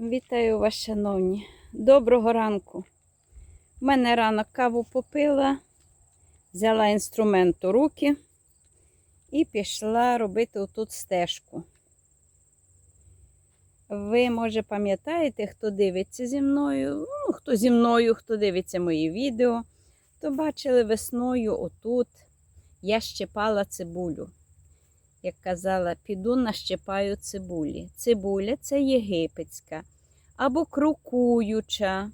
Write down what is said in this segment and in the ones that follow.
Вітаю вас, шановні. Доброго ранку. У мене ранок каву попила, взяла інструмент у руки і пішла робити отут стежку. Ви, може, пам'ятаєте, хто дивиться зі мною, ну, хто зі мною, хто дивиться мої відео, то бачили весною отут я щепала цибулю. Як казала, піду нащипаю цибулі. Цибуля це єгипетська, або крокуюча,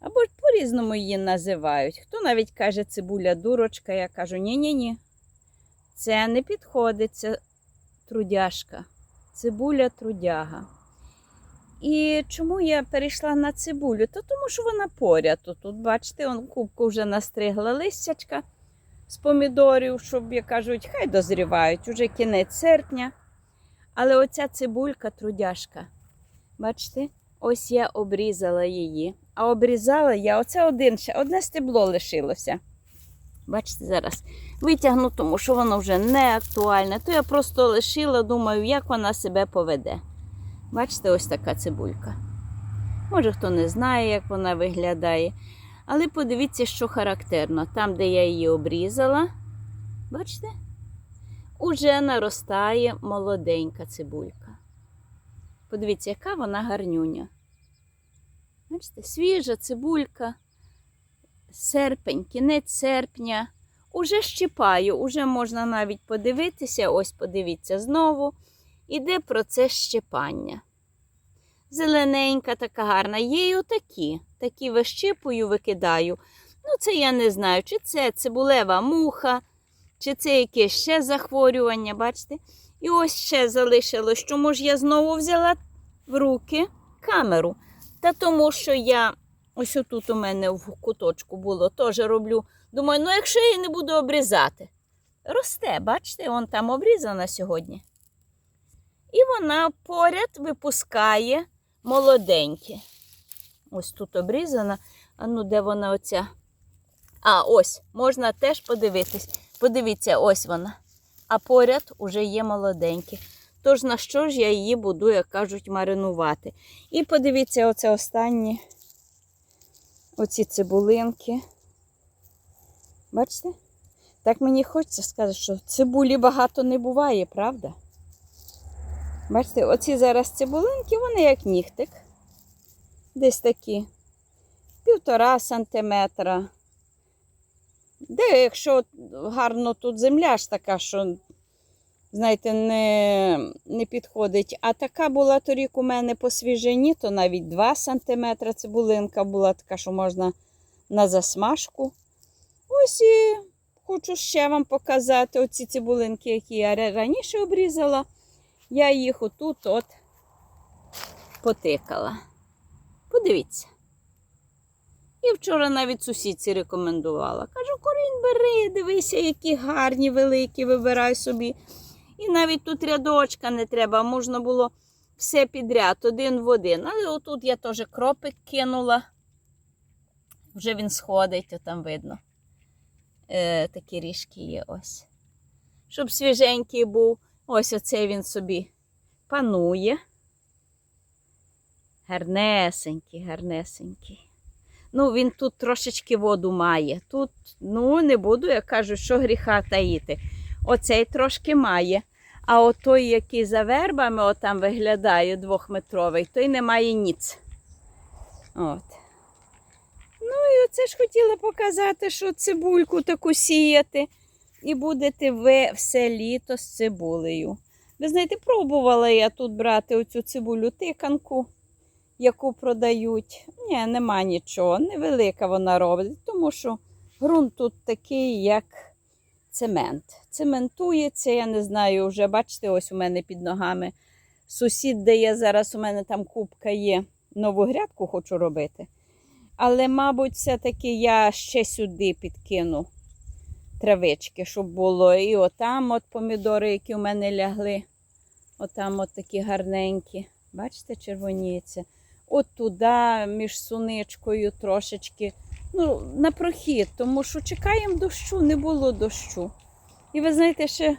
або по-різному її називають. Хто навіть каже цибуля дурочка, я кажу, ні-ні-ні, це не підходить, це трудяшка, цибуля трудяга. І чому я перейшла на цибулю? То тому що вона поряд. Тут, бачите, он кубку вже настригла листячка з помідорів, щоб, як кажуть, хай дозрівають, уже кінець серпня. Але оця цибулька трудяшка. Бачите, ось я обрізала її. А обрізала я оце один ще, одне стебло лишилося. Бачите, зараз витягну, тому що воно вже не актуальне. То я просто лишила, думаю, як вона себе поведе. Бачите, ось така цибулька. Може, хто не знає, як вона виглядає. Але подивіться, що характерно. Там, де я її обрізала, бачите, уже наростає молоденька цибулька. Подивіться, яка вона гарнюня. Бачите, свіжа цибулька, серпень, кінець серпня. Уже щипаю, уже можна навіть подивитися, ось подивіться знову. Іде процес щипання. Зелененька, така гарна. Є й отакі. Такі вищипую, викидаю. Ну, це я не знаю, чи це цибулева муха, чи це якесь ще захворювання, бачите? І ось ще залишилось, чому ж я знову взяла в руки камеру. Та тому, що я ось отут у мене в куточку було, теж роблю. Думаю, ну якщо я її не буду обрізати, росте, бачите, вон там обрізана сьогодні. І вона поряд випускає молоденькі. Ось тут обрізана. А ну, де вона оця? А, ось, можна теж подивитись. Подивіться, ось вона. А поряд уже є молоденькі. Тож на що ж я її буду, як кажуть, маринувати. І подивіться, оце останні оці цибулинки. Бачите? Так мені хочеться сказати, що цибулі багато не буває, правда? Бачите, оці зараз цибулинки, вони як нігтик. Десь такі півтора сантиметра. Де, якщо гарно тут земля ж така, що, знаєте, не, не підходить. А така була торік у мене по свіжині, то навіть 2 сантиметри цибулинка була така, що можна на засмажку. Ось і хочу ще вам показати оці цибулинки, які я раніше обрізала. Я їх отут от потикала. Подивіться. І вчора навіть сусідці рекомендувала. Кажу, корінь бери, дивися, які гарні, великі, вибирай собі. І навіть тут рядочка не треба, можна було все підряд, один в один. Але отут я теж кропик кинула. Вже він сходить, то там видно. Е, Такі ріжки є ось. Щоб свіженький був. Ось оцей він собі панує. Гарнесенький, гарнесенький. Ну, він тут трошечки воду має. Тут, ну, не буду, я кажу, що гріха таїти. Оцей трошки має. А от той, який за вербами отам виглядає двохметровий, той не має ніц. От. Ну, і оце ж хотіла показати, що цибульку таку сіяти. І будете ви все літо з цибулею. Ви знаєте, пробувала я тут брати оцю цибулю тиканку, яку продають. Ні, нема нічого. Невелика вона робить, тому що ґрунт тут такий, як цемент. Цементується, я не знаю, вже бачите, ось у мене під ногами. Сусід, де я зараз, у мене там кубка є, нову грядку хочу робити. Але, мабуть, все-таки я ще сюди підкину травички, щоб було. І отам от помідори, які у мене лягли. Отам от такі гарненькі. Бачите, червоніється. От туди, між суничкою трошечки. Ну, на прохід, тому що чекаємо дощу, не було дощу. І ви знаєте, ще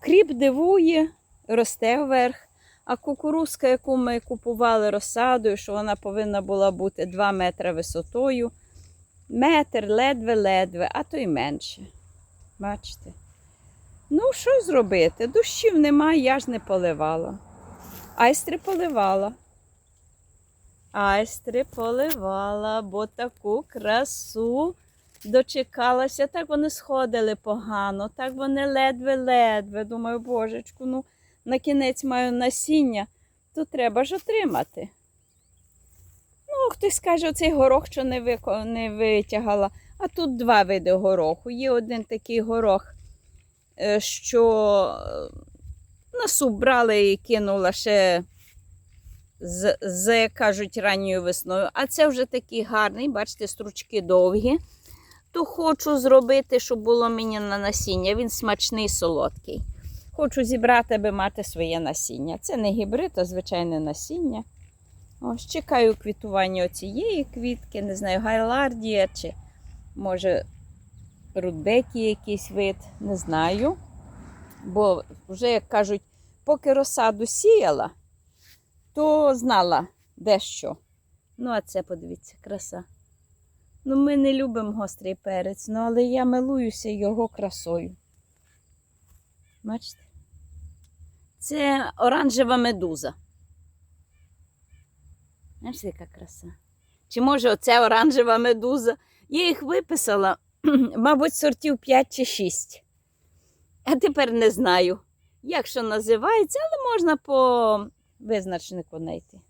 кріп дивує, росте вверх, А кукурузка, яку ми купували розсадою, що вона повинна була бути 2 метри висотою, метр, ледве-ледве, а то й менше. Бачите? Ну, що зробити? Дощів немає, я ж не поливала. Айстри поливала. Айстри поливала, бо таку красу дочекалася. Так вони сходили погано, так вони ледве-ледве. Думаю, божечку, ну на кінець маю насіння, то треба ж отримати. Ну, хтось скаже, оцей горох, що не, вико... не витягала. А тут два види гороху. Є один такий горох, е, що е, на суп брали і кинула ще з, з, кажуть, ранньою весною. А це вже такий гарний, бачите, стручки довгі. То хочу зробити, щоб було мені на насіння. Він смачний, солодкий. Хочу зібрати, аби мати своє насіння. Це не гібрид, а звичайне насіння. Ось чекаю квітування цієї квітки, не знаю, гайлардія чи може рудбекі якийсь вид, не знаю. Бо вже, як кажуть, поки розсаду сіяла, то знала дещо. Ну, а це подивіться, краса. Ну, ми не любимо гострий перець, ну, але я милуюся його красою. Бачите? Це оранжева медуза. Знаєш, яка краса? Чи може оце оранжева медуза? Я їх виписала, мабуть, сортів 5 чи 6. А тепер не знаю, як що називається, але можна по визначнику знайти.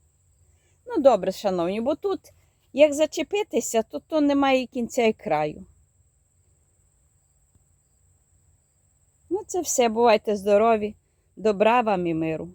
Ну, добре, шановні, бо тут, як зачепитися, то, то немає кінця і краю. Ну, це все. Бувайте здорові, добра вам і миру.